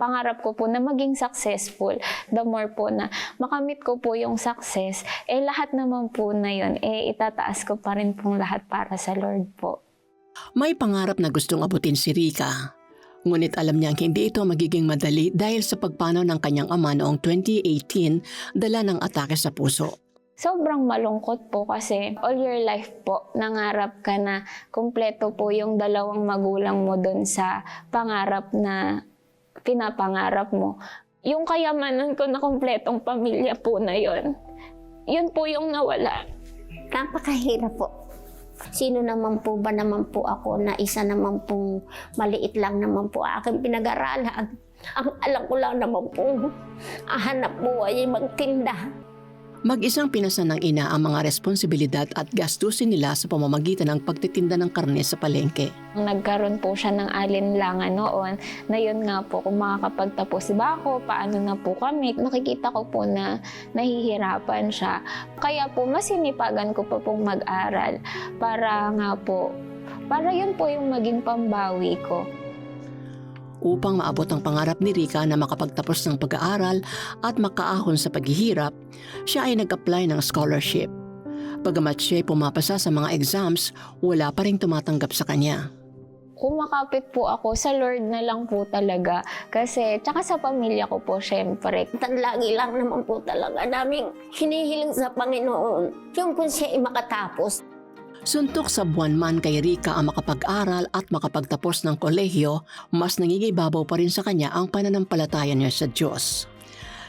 Pangarap ko po na maging successful. The more po na makamit ko po yung success, eh lahat naman po na yun, eh itataas ko pa rin pong lahat para sa Lord po. May pangarap na gustong abutin si Rika. Ngunit alam niyang hindi ito magiging madali dahil sa pagpanaw ng kanyang ama noong 2018 dala ng atake sa puso. Sobrang malungkot po kasi all your life po, nangarap ka na kumpleto po yung dalawang magulang mo dun sa pangarap na pinapangarap mo. Yung kayamanan ko na kumpletong pamilya po na yon, yun po yung nawala. Napakahirap po. Sino naman po ba naman po ako na isa naman pong maliit lang naman po aking pinag-aralan. Ang alam ko lang naman po, ahanap buhay ay magtinda. Mag-isang pinasan ng ina ang mga responsibilidad at gastusin nila sa pamamagitan ng pagtitinda ng karne sa palengke. Nagkaroon po siya ng alinlangan noon na yun nga po kung makakapagtapos ba ako, paano na po kami. Nakikita ko po na nahihirapan siya. Kaya po mas sinipagan ko pa pong mag-aral para nga po, para yun po yung maging pambawi ko. Upang maabot ang pangarap ni Rika na makapagtapos ng pag-aaral at makaahon sa paghihirap, siya ay nag-apply ng scholarship. Bagamat siya ay pumapasa sa mga exams, wala pa rin tumatanggap sa kanya. Kumakapit po ako sa Lord na lang po talaga. Kasi, tsaka sa pamilya ko po, syempre. Lagi lang naman po talaga naming hinihiling sa Panginoon. Yung kung siya ay makatapos, Suntok sa buwan man kay Rika ang makapag-aral at makapagtapos ng kolehiyo, mas nangingibabaw pa rin sa kanya ang pananampalataya niya sa Diyos.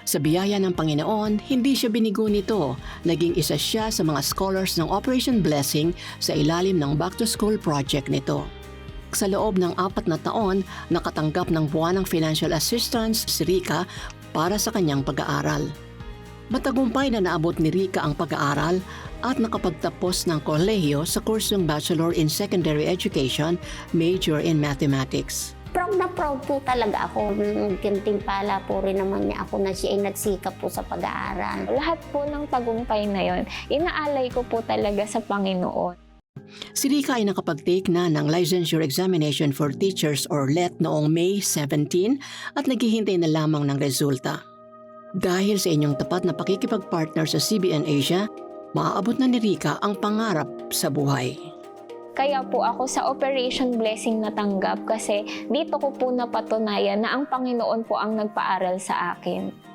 Sa biyaya ng Panginoon, hindi siya binigo nito. Naging isa siya sa mga scholars ng Operation Blessing sa ilalim ng Back to School project nito. Sa loob ng apat na taon, nakatanggap ng buwanang financial assistance si Rika para sa kanyang pag-aaral. Matagumpay na naabot ni Rika ang pag-aaral at nakapagtapos ng kolehiyo sa kursong Bachelor in Secondary Education, major in Mathematics. proud na proud po talaga ako. Kintimpala po rin naman niya ako na siya ay nagsikap po sa pag-aaral. Lahat po ng tagumpay na yon, inaalay ko po talaga sa Panginoon. Si Rika ay nakapag-take na ng Licensure Examination for Teachers or LET noong May 17 at naghihintay na lamang ng resulta. Dahil sa inyong tapat na pakikipag-partner sa CBN Asia, maaabot na ni Rika ang pangarap sa buhay. Kaya po ako sa Operation Blessing natanggap kasi dito ko po napatunayan na ang Panginoon po ang nagpaaral sa akin.